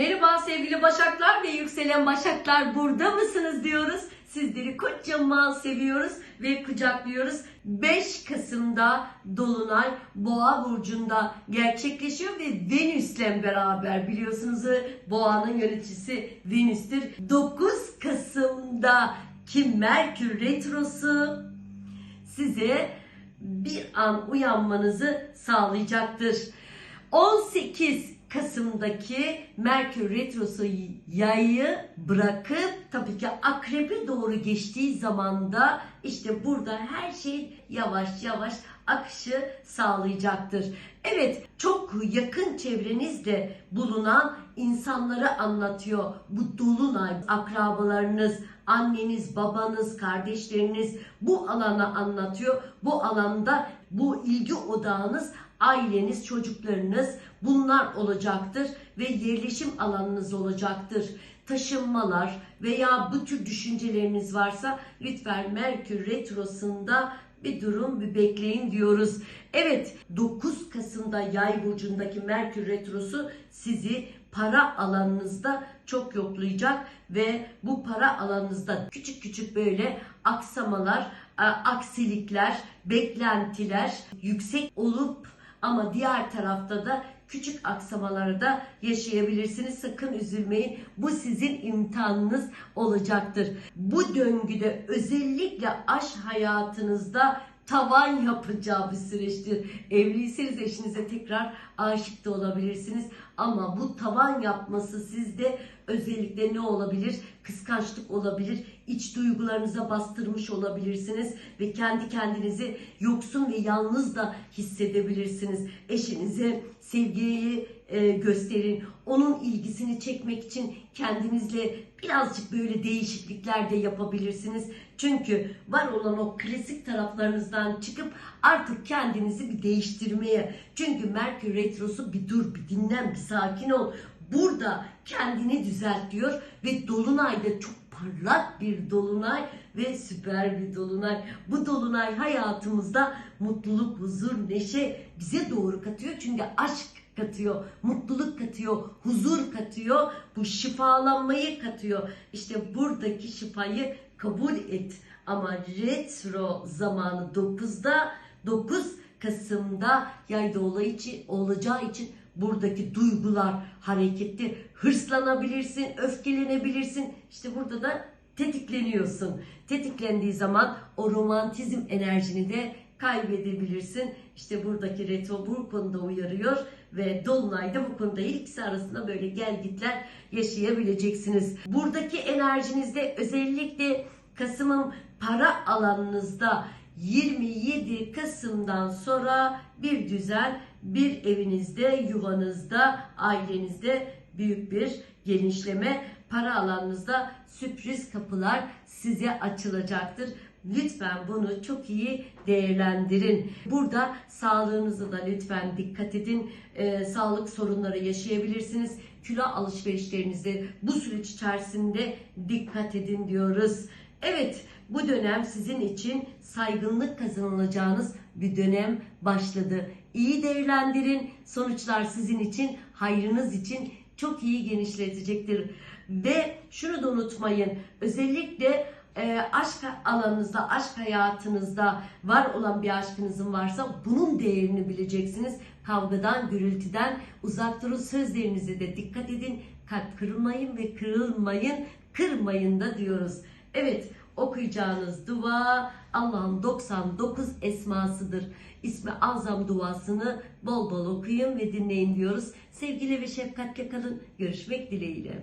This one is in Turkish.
Merhaba sevgili Başaklar ve yükselen Başaklar burada mısınız diyoruz. Sizleri kocaman seviyoruz ve kucaklıyoruz. 5 Kasım'da Dolunay Boğa burcunda gerçekleşiyor ve Venüs'le beraber biliyorsunuz Boğa'nın yöneticisi Venüs'tür. 9 Kasım'da ki Merkür Retrosu size bir an uyanmanızı sağlayacaktır. 18 Kasım'daki Merkür Retrosu yayı bırakıp tabii ki akrebe doğru geçtiği zamanda işte burada her şey yavaş yavaş akışı sağlayacaktır. Evet çok yakın çevrenizde bulunan insanları anlatıyor. Bu dolunay akrabalarınız, anneniz, babanız, kardeşleriniz bu alanı anlatıyor. Bu alanda bu ilgi odağınız aileniz, çocuklarınız bunlar olacaktır ve yerleşim alanınız olacaktır. Taşınmalar veya bu tür düşünceleriniz varsa lütfen Merkür Retrosu'nda bir durum bir bekleyin diyoruz. Evet 9 Kasım'da Yay burcundaki Merkür Retrosu sizi para alanınızda çok yoklayacak ve bu para alanınızda küçük küçük böyle aksamalar, aksilikler, beklentiler yüksek olup ama diğer tarafta da küçük aksamaları da yaşayabilirsiniz. Sakın üzülmeyin. Bu sizin imtihanınız olacaktır. Bu döngüde özellikle aşk hayatınızda tavan yapacağı bir süreçtir. Evliyseniz eşinize tekrar aşık da olabilirsiniz. Ama bu tavan yapması sizde özellikle ne olabilir? Kıskançlık olabilir. İç duygularınıza bastırmış olabilirsiniz ve kendi kendinizi yoksun ve yalnız da hissedebilirsiniz. Eşinize sevgiyi e, gösterin. Onun ilgisini çekmek için kendinizle birazcık böyle değişiklikler de yapabilirsiniz. Çünkü var olan o klasik taraflarınızdan çıkıp artık kendinizi bir değiştirmeye. Çünkü Merkür Retrosu bir dur, bir dinlen, bir sakin ol. Burada kendini düzelt diyor ve Dolunay'da çok parlak bir dolunay ve süper bir dolunay. Bu dolunay hayatımızda mutluluk, huzur, neşe bize doğru katıyor. Çünkü aşk katıyor, mutluluk katıyor, huzur katıyor, bu şifalanmayı katıyor. İşte buradaki şifayı kabul et. Ama retro zamanı 9'da 9 Kasım'da yayda olayı için, olacağı için buradaki duygular hareketli. Hırslanabilirsin, öfkelenebilirsin. İşte burada da tetikleniyorsun. Tetiklendiği zaman o romantizm enerjini de kaybedebilirsin. İşte buradaki retro bu konuda uyarıyor ve Dolunay'da bu konuda ikisi arasında böyle gelgitler yaşayabileceksiniz. Buradaki enerjinizde özellikle Kasım'ın para alanınızda 27 Kasım'dan sonra bir düzen, bir evinizde, yuvanızda, ailenizde büyük bir genişleme, para alanınızda sürpriz kapılar size açılacaktır. Lütfen bunu çok iyi değerlendirin. Burada sağlığınızı da lütfen dikkat edin. Ee, sağlık sorunları yaşayabilirsiniz. Kilo alışverişlerinizi bu süreç içerisinde dikkat edin diyoruz. Evet, bu dönem sizin için saygınlık kazanılacağınız bir dönem başladı. İyi değerlendirin. Sonuçlar sizin için, hayrınız için çok iyi genişletecektir. Ve şunu da unutmayın. Özellikle e, aşk alanınızda, aşk hayatınızda var olan bir aşkınızın varsa bunun değerini bileceksiniz. Kavgadan, gürültüden uzak durun. Sözlerinize de dikkat edin. Kalp kırılmayın ve kırılmayın, kırmayın da diyoruz. Evet, okuyacağınız dua Allah'ın 99 esmasıdır. İsmi Azam duasını bol bol okuyun ve dinleyin diyoruz. Sevgiyle ve şefkatle kalın. Görüşmek dileğiyle.